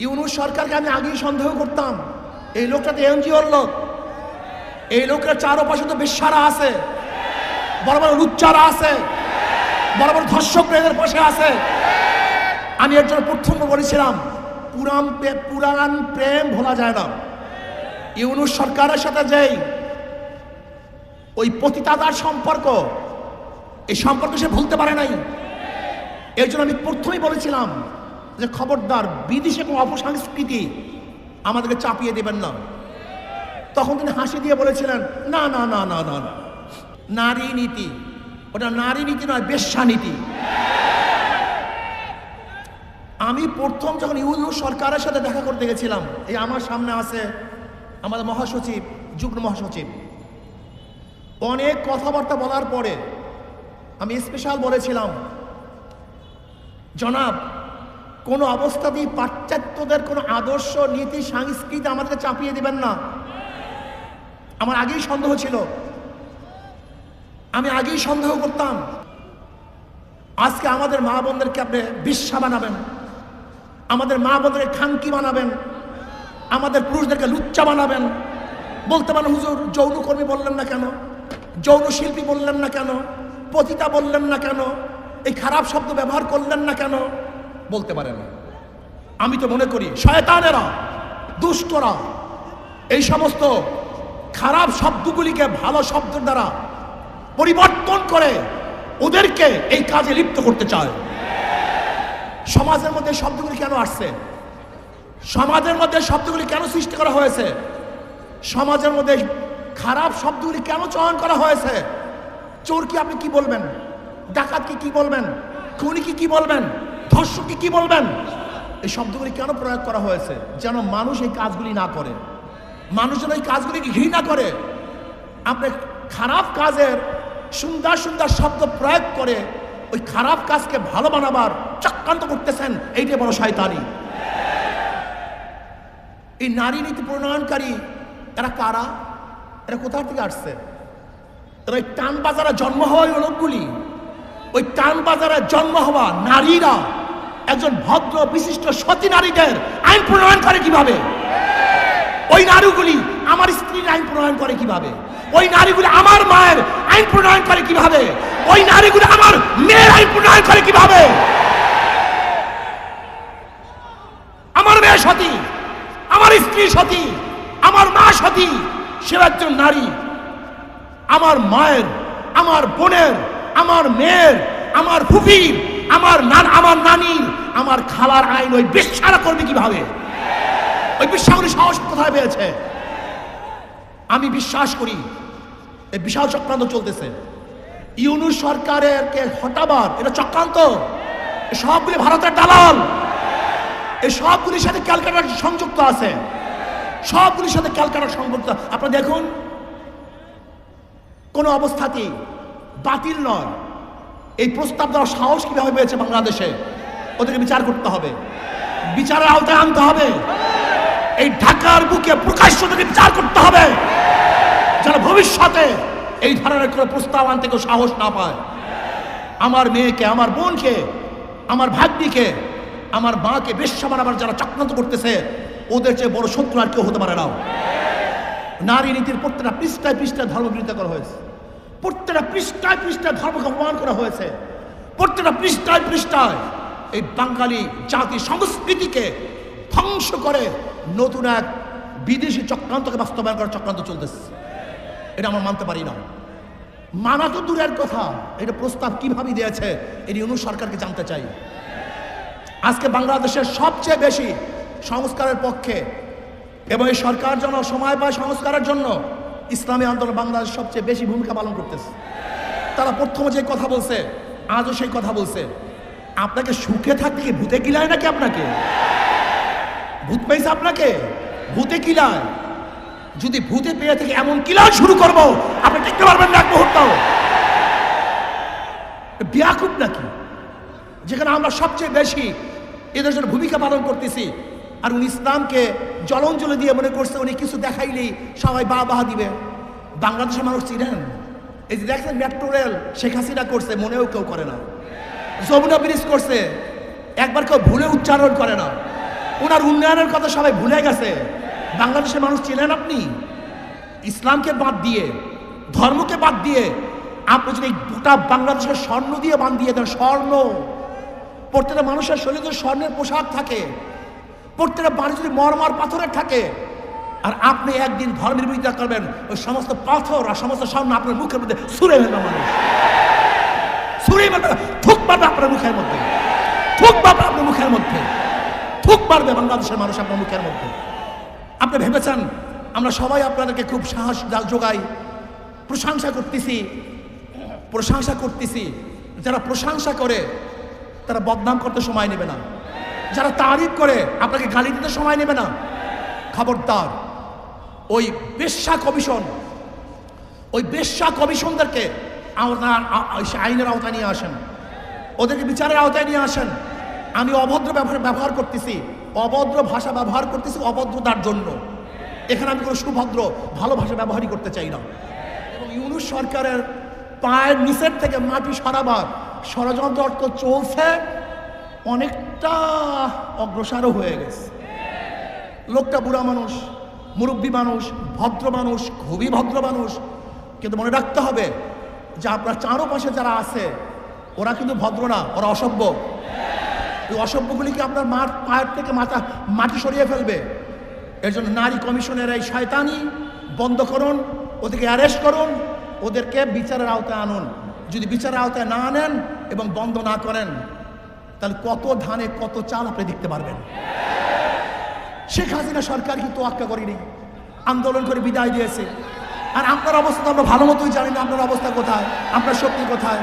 ইউনুস সরকারকে আমি আগেই সন্দেহ করতাম, এই লোকটা তো এনজিওর লোক, এই লোকের চারপাশে তো বিশ্বারা আছে, বড় বড় লুচ্চারা আছে, বড় বড় ধর্ষক এদের পাশে আছে। আমি এর জন্য প্রথম বলেছিলাম, পুরাণ প্রে- পুরাণ প্রেম ভোলা যায় না। ইউনুস সরকারের সাথে যেই ওই পতিতাদার সম্পর্ক, এই সম্পর্ক সে ভুলতে পারে নাই। এর জন্য আমি প্রথমেই বলেছিলাম যে খবরদার বিদেশে কোনো অপসংস্কৃতি আমাদেরকে চাপিয়ে দেবেন না। তখন তিনি হাসি দিয়ে বলেছিলেন, না না না না না নারী নীতি, ওটা নারী নীতি নয়, বেশ্যা নীতি। আমি প্রথম যখন ইউনু সরকারের সাথে দেখা করতে গেছিলাম, এই আমার সামনে আছে আমাদের মহাসচিব, যুগ্ম মহাসচিব। অনেক কথাবার্তা বলার পরে আমি স্পেশাল বলেছিলাম, জনাব কোনো অবস্থাতেই পাশ্চাত্যদের কোনো আদর্শ, নীতি, সংস্কৃতি আমাদেরকে চাপিয়ে দেবেন না। আমার আগেই সন্দেহ ছিল। আমি আগেই সন্দেহ করতাম। আজকে আমাদের মা বোনদেরকে আপনি বিশ্বা বানাবেন। আমাদের মা বোনদেরকে খানকি বানাবেন। আমাদের পুরুষদেরকে লুচ্চা বানাবেন। বলতে পারেন, হুজুর, যৌনকর্মী বললেন না কেন? যৌন শিল্পী বললেন না কেন? পতিতা বললেন না কেন? এই খারাপ শব্দ ব্যবহার করলেন না কেন? বলতে পারেন আমি তো মনে করি শয়তানেরা, দুষ্টরা, এই সমস্ত খারাপ শব্দগুলিকে ভালো শব্দের দ্বারা পরিবর্তন করে ওদেরকে এই কাজে লিপ্ত করতে চায়। সমাজের মধ্যে শব্দগুলি কেন আসছে? সমাজের মধ্যে শব্দগুলি কেন সৃষ্টি করা হয়েছে? সমাজের মধ্যে খারাপ শব্দগুলি কেন চয়ন করা হয়েছে? চোরকে আপনি কি বলবেন? ডাকাতকে কি বলবেন? খুনিকে কি বলবেন? ধর্ষককে কি বলবেন? এই শব্দগুলি কেন প্রয়োগ করা হয়েছে? যেন মানুষ এই কাজগুলি না করে। মানুষ যেন এই কাজগুলিকে ঘৃণা করে। আপনি খারাপ কাজের সুন্দর সুন্দর শব্দ প্রয়োগ করে ওই খারাপ কাজকে ভালো বানাবার চক্রান্ত করতেছেন, এইটাই বড় শয়তানি। এই নারী নীতি প্রণয়নকারী এরা কারা? এরা কোথা থেকে আসছে? এরা ওই টান বাজারে জন্ম হওয়া লোকগুলি। ওই টান বাজারে জন্ম হওয়া নারীরা। একজন ভদ্র, বিশিষ্ট, সতী নারীদের আইন প্রণয়ন করে কীভাবে? ওই নারীগুলি আমার স্ত্রীর আইন প্রণয়ন করে কীভাবে? ওই নারীগুলি আমার মায়ের আইন প্রণয়ন করে কীভাবে? ওই নারীগুলি আমার মেয়ের আইন প্রণয়ন করে কীভাবে? আমার মেয়ে সতী, আমার স্ত্রী সতী, আমার মা সতী সে একজন নারী। আমার মায়ের, আমার বোনের, আমার মেয়ের, আমার ফুফির আমার নান, আমার নানির আমার খালার আইন ওই বিশ্বারা করবে কীভাবে? ওই বিশ্বাসগুলি সাহস কোথায় পেয়েছে? আমি বিশ্বাস করি, এই বিশাল চক্রান্ত চলতেছে। ইউনুস সরকারের কে হটাবার, এটা চক্রান্ত। সবগুলি ভারতের দালাল। এই সবগুলির সাথে ক্যালকাটার সংযুক্ত আছে। সবগুলির সাথে ক্যালকাটার সংযুক্ত। আপনারা দেখুন, কোনো অবস্থাতেই বাতিল নয়। এই প্রস্তাব দেওয়ার সাহস কীভাবে পেয়েছে বাংলাদেশে? ওদেরকে বিচার করতে হবে। বিচারের আওতায় আনতে হবে। এই ঢাকার বুকে প্রকাশ্য থেকে বিচার করতে হবে। যেন ভবিষ্যতে এই ধরনের কোনো প্রস্তাব আনতে কেউ সাহস না পায়। আমার মেয়েকে, আমার বোনকে, আমার ভাগ্নিকে, আমার মাকে বেশ্যা বানাবার যারা চক্রান্ত করতেছে, ওদের চেয়ে বড় শত্রু আর কেউ হতে পারে না। নারী নীতির প্রত্যেকটা পৃষ্ঠায় পৃষ্ঠায় ধর্ম বিরোধিতা করা হয়েছে। প্রত্যেকটা পৃষ্ঠায় পৃষ্ঠায় ধর্মকে অপমান করা হয়েছে। প্রত্যেকটা পৃষ্ঠায় পৃষ্ঠায় এই বাঙালি জাতি সংস্কৃতিকে ধ্বংস করে নতুন এক বিদেশি চক্রান্তকে বাস্তবায়ন করার চক্রান্ত চলতেছে। এটা আমরা মানতে পারি না। মানা তো দূরের কথা। এটা প্রস্তাব কীভাবে দিয়েছে এটি অনু সরকারকে জানতে চাই। আজকে বাংলাদেশের সবচেয়ে বেশি সংস্কারের পক্ষে এবং এই সরকার যেন সময় পায় সংস্কারের জন্য ইসলামী আন্দোলন বাংলাদেশ সবচেয়ে বেশি ভূমিকা পালন করতেছে। তারা প্রথমে যে কথা বলছে, আজও সেই কথা বলছে। আপনাকে সুখে থাকতে কি ভূতে কিলায় নাকি আপনাকে? ভূত পেয়েছে আপনাকে? ভূতে কিলায়? যদি ভূতে পেয়ে থেকে এমন কিলান শুরু করব, আপনি টিকতে পারবেন না এক মুহূর্ত বিয়াকুব নাকি? যেখানে আমরা সবচেয়ে বেশি এদের জন্য ভূমিকা পালন করতেছি আর উনি ইসলামকে জলঞ্জলি দিয়ে মনে করছে উনি কিছু দেখাইলেই সবাই বা বাহা দিবে। বাংলাদেশের মানুষ চিনেন? এই যে দেখছেন মেট্রো রেল শেখ হাসিনা করছে, মনেও কেউ করে না। যমুনা ব্রিজ করছে, একবার কেউ ভুলে উচ্চারণ করে না। ওনার উন্নয়নের কথা সবাই ভুলে গেছে। বাংলাদেশের মানুষ চেনেন আপনি? ইসলামকে বাদ দিয়ে, ধর্মকে বাদ দিয়ে আপনি যদি গোটা বাংলাদেশের স্বর্ণ দিয়ে বান দিয়ে দেন, স্বর্ণ। প্রত্যেকটা মানুষের শরীরে স্বর্ণের পোশাক থাকে প্রত্যেকটা বাড়ি যদি মরমর পাথরের থাকে, আর আপনি একদিন ধর্মের বিরোধিতা করবেন, ওই সমস্ত পাথর আর সমস্ত সামনে আপনার মুখের মধ্যে সুরে ফেলবে মানুষ। সুরে ফেলবে, থুক মারবে আপনার মুখের মধ্যে। থুক মারবে আপনার মুখের মধ্যে। থুক মারবে বাংলাদেশের মানুষ আপনার মুখের মধ্যে। আপনি ভেবেছেন, আমরা সবাই আপনাদেরকে খুব সাহস যোগাই, প্রশংসা করতেছি প্রশংসা করতেছি। যারা প্রশংসা করে, তারা বদনাম করতে সময় নেবে না। যারা তারিফ করে, আপনাকে গালি দিতে সময় নেবে না। খবরদার, ওই বেশ্যা কমিশন, ওই বেশ্যা কমিশনদেরকে আইনের আওতায় নিয়ে আসেন। ওদেরকে বিচারের আওতায় নিয়ে আসেন। আমি অভদ্র ব্যবহার ব্যবহার করতেছি, অভদ্র ভাষা ব্যবহার করতেছি অভদ্রতার জন্য। এখানে আমি কোনো সুভদ্র, ভালো ভাষা ব্যবহারই করতে চাই না। এবং ইউনুস সরকারের পায়ের নিচের থেকে মাটি সরাবার ষড়যন্ত্র অর্থ চলছে অনেকটা অগ্রসরও হয়ে গেছে। লোকটা বুড়া মানুষ, মুরব্বী মানুষ, ভদ্র মানুষ, খুবই ভদ্র মানুষ। কিন্তু মনে রাখতে হবে যে আপনার চারোপাশে যারা আছে, ওরা কিন্তু ভদ্র না, ওরা অসভ্য। এই অসভ্যগুলিকে আপনার মাঠ পায়ের থেকে মাথা, মাটি সরিয়ে ফেলবে? এর জন্য নারী কমিশনের এই শয়তানি, বন্ধ করুন, ওদেরকে অ্যারেস্ট করুন, ওদেরকে বিচারের আওতায় আনুন। যদি বিচারের আওতায় না আনেন এবং বন্ধ না করেন তাহলে কত ধানে, কত চাল আপনি দেখতে পারবেন? শেখ হাসিনা সরকার কিন্তু আক্কা করেনি। আন্দোলন করে বিদায় দিয়েছে। আর আপনার অবস্থা আমরা ভালো মতোই জানি না আপনার অবস্থা কোথায়, আপনার শক্তি কোথায়।